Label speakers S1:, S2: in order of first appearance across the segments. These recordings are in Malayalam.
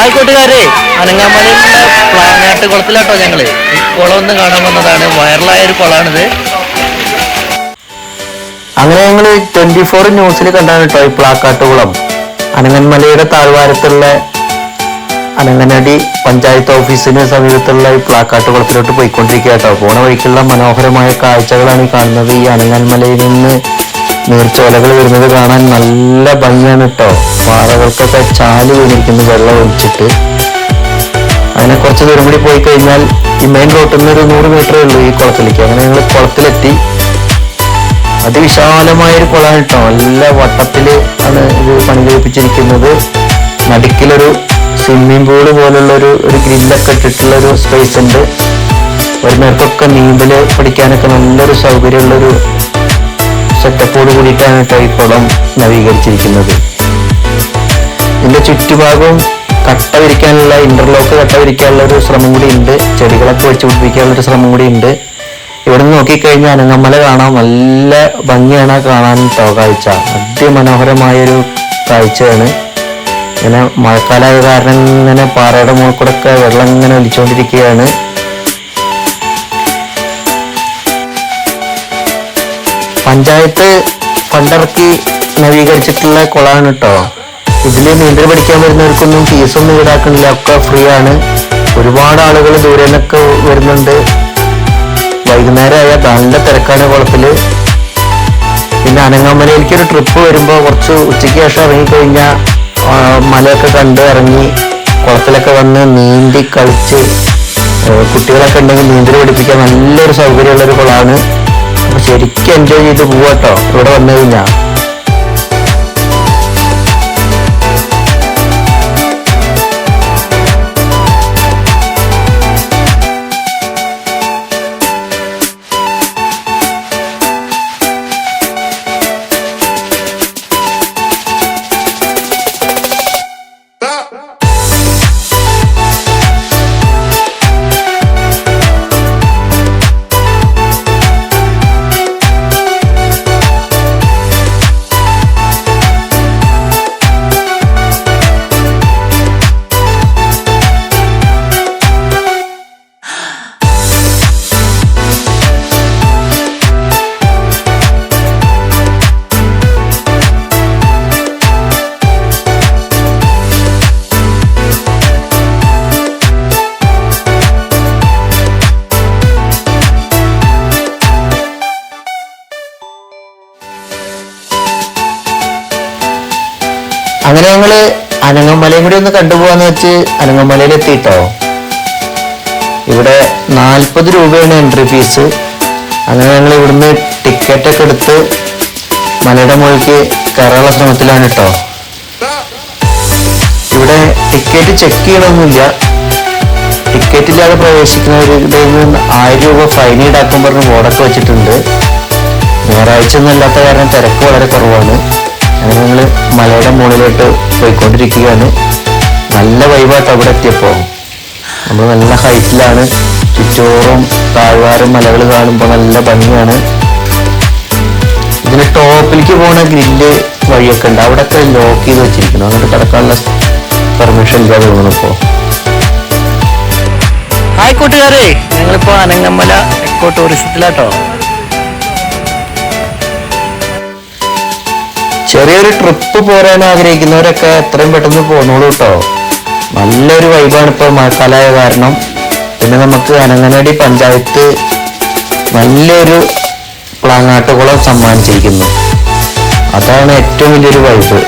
S1: ആയിക്കോട്ടുകാരെ അനങ്ങാമലയിലുള്ള പ്ലാനാട്ട് കുളത്തിലാട്ടോ ഞങ്ങൾ. കുളം ഒന്ന് കാണാൻ വന്നതാണ്. വൈറലായ ഒരു കുളമാണിത്. അങ്ങനെ ഞങ്ങൾ ട്വന്റി ഫോർ ന്യൂസിൽ കണ്ടാണ് കേട്ടോ ഈ പ്ലാക്കാട്ടുകുളം അനങ്ങന്മലയുടെ താഴ്വാരത്തുള്ള അനങ്ങനടി പഞ്ചായത്ത് ഓഫീസിന് സമീപത്തുള്ള ഈ പ്ലാക്കാട്ടുകുളത്തിലോട്ട് പോയിക്കൊണ്ടിരിക്കുക കേട്ടോ പോണ വഴിക്കുള്ള മനോഹരമായ കാഴ്ചകളാണ് കാണുന്നത്. ഈ അനങ്ങന്മലയിൽ നിന്ന് നീർച്ചോലകൾ വരുന്നത് കാണാൻ നല്ല ഭംഗിയാണ് കേട്ടോ പാറകൾക്കൊക്കെ ചാൽ വീണിരിക്കുന്നു വെള്ളം ഒഴിച്ചിട്ട്. അങ്ങനെ കുറച്ച് ദൂരം കൂടി പോയി കഴിഞ്ഞാൽ ഈ മെയിൻ റോട്ടിൽ നിന്ന് ഒരു നൂറ് മീറ്ററേ ഉള്ളൂ ഈ കുളത്തിലേക്ക്. അങ്ങനെ ഞങ്ങൾ കുളത്തിലെത്തി. അതിവിശാലമായ ഒരു കുളമാണ് കേട്ടോ നല്ല വട്ടത്തിൽ ആണ് ഇത് പണി കഴിപ്പിച്ചിരിക്കുന്നത് നടുക്കിലൊരു സ്വിമ്മിംഗ് പൂൾ പോലുള്ള ഒരു ഒരു ഗ്രില്ലൊക്കെ ഇട്ടിട്ടുള്ള ഒരു സ്പേസ് ഉണ്ട്. വരുന്നവർക്കൊക്കെ നീന്തൽ പഠിക്കാനൊക്കെ നല്ലൊരു സൗകര്യമുള്ളൊരു സെറ്റപ്പോട് കൂടിയിട്ടാണ് ഈ കുളം നവീകരിച്ചിരിക്കുന്നത്. ഇതിന്റെ ചുറ്റുഭാഗവും കട്ട വിരിക്കാനുള്ള ഇന്റർലോക്ക് കട്ട വിരിക്കാനുള്ള ഒരു ശ്രമം കൂടി ഉണ്ട്. ചെടികളൊക്കെ വെച്ച് പിടിപ്പിക്കാനുള്ള ഒരു ശ്രമം കൂടി ഉണ്ട്. ഇവിടെ നിന്ന് നോക്കിക്കഴിഞ്ഞാൽ അനങ്ങമല കാണാം നല്ല ഭംഗിയാണ് കാണാൻ കേട്ടോ കാഴ്ച. അതിമനോഹരമായൊരു കാഴ്ചയാണ്. ഇങ്ങനെ മഴക്കാലമായ കാരണം ഇങ്ങനെ പാറയുടെ മുകളിൽ കൂടെ ഒക്കെ വെള്ളം ഇങ്ങനെ ഒലിച്ചുകൊണ്ടിരിക്കുകയാണ്. പഞ്ചായത്ത് ഫണ്ടിറക്കി നവീകരിച്ചിട്ടുള്ള കുളമാണ് കേട്ടോ. ഇതിൽ നീന്തൽ പഠിക്കാൻ വരുന്നവർക്കൊന്നും ഫീസൊന്നും ഈടാക്കണില്ല ഒക്കെ ഫ്രീ ആണ്. ഒരുപാട് ആളുകൾ ദൂരെ നിന്നൊക്കെ വരുന്നുണ്ട്. വൈകുന്നേരം ആയാൽ നല്ല തിരക്കാണ് കുളത്തിൽ. പിന്നെ അനങ്ങാമലയിലേക്ക് ഒരു ട്രിപ്പ് വരുമ്പോൾ കുറച്ച് ഉച്ചയ്ക്ക് ശേഷം ഇറങ്ങിക്കഴിഞ്ഞാൽ മലയൊക്കെ കണ്ട് ഇറങ്ങി കുളത്തിലൊക്കെ വന്ന് നീന്തി കളിച്ച് കുട്ടികളൊക്കെ ഉണ്ടെങ്കിൽ നീന്തൽ പഠിപ്പിക്കാൻ നല്ലൊരു സൗകര്യമുള്ളൊരു കുളമാണ്. ശരിക്കും എൻജോയ് ചെയ്ത് പോവാട്ടോ. ഇവിടെ വന്നു കഴിഞ്ഞാൽ ഞങ്ങൾ അനങ്ങമലയും കൂടി ഒന്ന് കണ്ടുപോകാന്ന് വെച്ച് അനങ്ങമലയിൽ എത്തിയിട്ടോ ഇവിടെ നാൽപ്പത് രൂപയാണ് എൻട്രി ഫീസ് അങ്ങനെ ഞങ്ങൾ ഇവിടുന്ന് ടിക്കറ്റ് ഒക്കെ എടുത്ത് മലയുടെ മുകളിലേക്ക് കയറാനുള്ള ശ്രമത്തിലാണ് കേട്ടോ ഇവിടെ ടിക്കറ്റ് ചെക്ക് ചെയ്യണമൊന്നുമില്ല ടിക്കറ്റ് ഇല്ലാതെ പ്രവേശിക്കുന്നവരുടെ നിന്ന് ആയിരം രൂപ ഫൈൻ ഈടാക്കാൻ പറഞ്ഞ് ബോർഡൊക്കെ വെച്ചിട്ടുണ്ട്. ഞായറാഴ്ച ഒന്നും അല്ലാത്ത കാരണം തിരക്ക് വളരെ കുറവാണ്. അങ്ങനെ ഞങ്ങൾ മലയുടെ മുകളിലോട്ട് പോയിക്കൊണ്ടിരിക്കുകയാണ്. നല്ല വൈബായിട്ട് അവിടെ എത്തിയപ്പോൾ. നമ്മൾ നല്ല ഹൈറ്റിലാണ് ചുറ്റോറും താഴ്വാരും മലകൾ കാണുമ്പോൾ നല്ല ഭംഗിയാണ്. ഇതിന് ടോപ്പിലേക്ക് പോണ ഗ്രില്ല് വഴിയൊക്കെ ഉണ്ട്. അവിടെ ഒക്കെ ലോക്ക് ചെയ്ത് വെച്ചിരിക്കുന്നു. അങ്ങോട്ട് കിടക്കാനുള്ള പെർമിഷൻ ഇല്ലാതെ തോന്നുന്നു ഇപ്പോൾ ഹായ് കൂട്ടുകാരെ. ഞങ്ങളിപ്പോ അനങ്ങമല എക്കോ ടൂറിസത്തിലാട്ടോ ചെറിയൊരു ട്രിപ്പ് പോരാൻ ആഗ്രഹിക്കുന്നവരൊക്കെ എത്രയും പെട്ടെന്ന് പോന്നോളൂ കേട്ടോ നല്ലൊരു വൈബാണ് ഇപ്പോൾ മഴക്കാലമായ കാരണം. പിന്നെ നമുക്ക് അനങ്ങനടി പഞ്ചായത്ത് നല്ലൊരു പ്ലാങ്ങാട്ടുകുളം സമ്മാനിച്ചിരിക്കുന്നു. അതാണ് ഏറ്റവും വലിയൊരു വൈബ്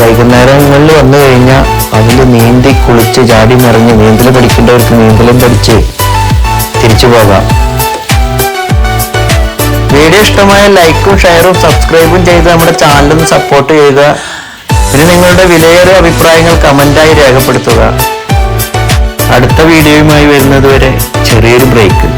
S1: വൈകുന്നേരങ്ങളിൽ വന്നു കഴിഞ്ഞാൽ അതിൽ നീന്തി കുളിച്ച് ചാടി മറിഞ്ഞ് നീന്തൽ പഠിക്കേണ്ടവർക്ക് നീന്തലും പഠിച്ച് തിരിച്ചു പോകാം. വീഡിയോ ഇഷ്ടമായ ലൈക്കും ഷെയറും സബ്സ്ക്രൈബും ചെയ്ത് നമ്മുടെ ചാനലും സപ്പോർട്ട് ചെയ്യുക പിന്നെ നിങ്ങളുടെ വിലയേറിയ അഭിപ്രായങ്ങൾ കമന്റായി രേഖപ്പെടുത്തുക. അടുത്ത വീഡിയോയുമായി വരുന്നത് വരെ ചെറിയൊരു ബ്രേക്ക്.